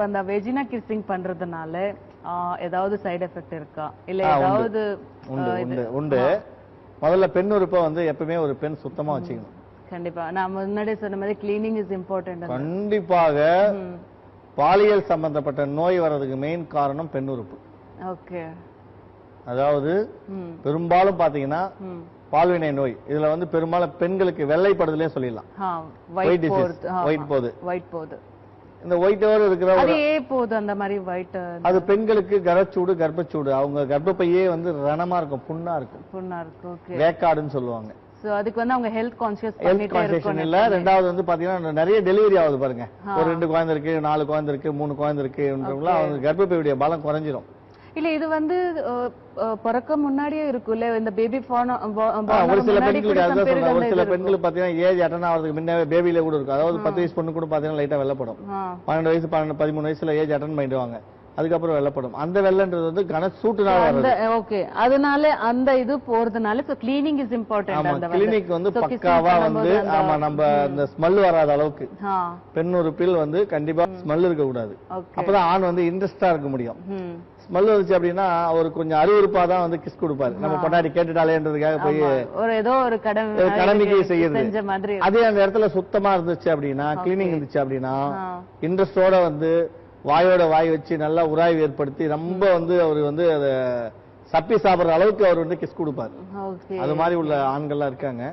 இப்ப அந்த vagina kissing பண்றதுனால ஏதாவது சைடு எஃபெக்ட் இருக்கா? இல்ல. ஏதாவது உண்டு உண்டு முதல்ல பெண் உறுப்பை வந்து எப்பவுமே ஒரு பெண் சுத்தமா வச்சுக்கணும். கண்டிப்பா. நான் முன்னாடியே சொன்ன மாதிரி கிளீனிங் இஸ் இம்பார்ட்டன்ட் கண்டிப்பாக பாலியல் சம்பந்தப்பட்ட நோய் வர்றதுக்கு மெயின் காரணம் பெண் உறுப்பு. ஓகே. அதாவது பெரும்பாலும் பாத்தீங்கன்னா பால்வினை நோய். இதுல வந்து பெரும்பாலும் பெண்களுக்கு வெள்ளைப்படுதலே சொல்லிடலாம். ஒயிட். போகுது போகுது. ஒயிட் இந்த ஒயிட்டோடு இருக்கிற அது போகுது அந்த மாதிரி ஒயிட் அது பெண்களுக்கு கரச்சூடு கர்ப்பச்சூடு. அவங்க கர்ப்பப்பையே வந்து ரணமா இருக்கும் புண்ணா இருக்கும். புண்ணா இருக்கு ஓகே வேக்காடுன்னு சொல்லுவாங்க. சோ அதுக்கு வந்து அவங்க ஹெல்த் கான்சியஸ் ஹெல்த் பண்ணிட்டே கான்செஷன் இருக்கணும் இல்ல ரெண்டாவது வந்து பாத்தீங்கன்னா நிறைய டெலிவரி ஆகுது பாருங்க. ஒரு ரெண்டு குழந்தை இருக்கு நாலு குழந்தை இருக்கு மூணு குழந்தை இருக்குன்றவங்களா அவங்க கர்ப்பப்பையுடைய பலம் குறைஞ்சிரும். இல்ல இது வந்து பிறக்க முன்னாடியே இருக்குல்ல இந்த பேபி ஒரு சில பெண்களுக்கு அதுதான் சொல்றேன் ஒரு சில பெண்களுக்கு பாத்தீங்கன்னா ஏஜ் அட்டன் ஆகிறதுக்கு முன்னே பேபில கூட இருக்கும். அதாவது பத்து வயசு பொண்ணு கூட பாத்தீங்கன்னா லைட்டா வெள்ளப்படும் பன்னெண்டு வயசு பன்னெண்டு பதிமூணு வயசுல ஏஜ் அட்டன் பண்ணிடுவாங்க. அதுக்கப்புறம் வெள்ளப்படும். அந்த வெள்ளன்றது வந்து கன சூட்டுனால வர்றது. ஓகே. அதனால அந்த இது போறதுனால சோ கிளீனிங் இஸ் இம்பார்ட்டன்ட் ஆமா அந்த கிளினிக் வந்து பக்காவா வந்து ஆமா நம்ம அந்த ஸ்மெல் வராத அளவுக்கு. பெண் உறுப்பில் வந்து கண்டிப்பா ஸ்மெல் இருக்க கூடாது அப்பதான் ஆண் வந்து இன்ட்ரெஸ்டா இருக்க முடியும். ஸ்மெல் வந்துச்சு அப்படின்னா அவர் கொஞ்சம் அறிவுறுப்பா தான் வந்து கிஸ் கொடுப்பாரு. நம்ம பொண்டாடி கேட்டுட்டாலேன்றதுக்காக போய். ஒரு ஏதோ ஒரு கடமை ஒரு கடமைக்கு செய்யறது. அதே அந்த இடத்துல சுத்தமா இருந்துச்சு அப்படின்னா கிளீனிங் இருந்துச்சு அப்படின்னா. இன்ட்ரெஸ்டோட வந்து வாயோட வாய் வச்சு நல்லா உராய்வு ஏற்படுத்தி ரொம்ப வந்து அவர் வந்து அதை சப்பி சாப்பிடுற அளவுக்கு அவர் வந்து கிஸ் கொடுப்பாரு. அது மாதிரி உள்ள ஆண்கள்லாம் இருக்காங்க.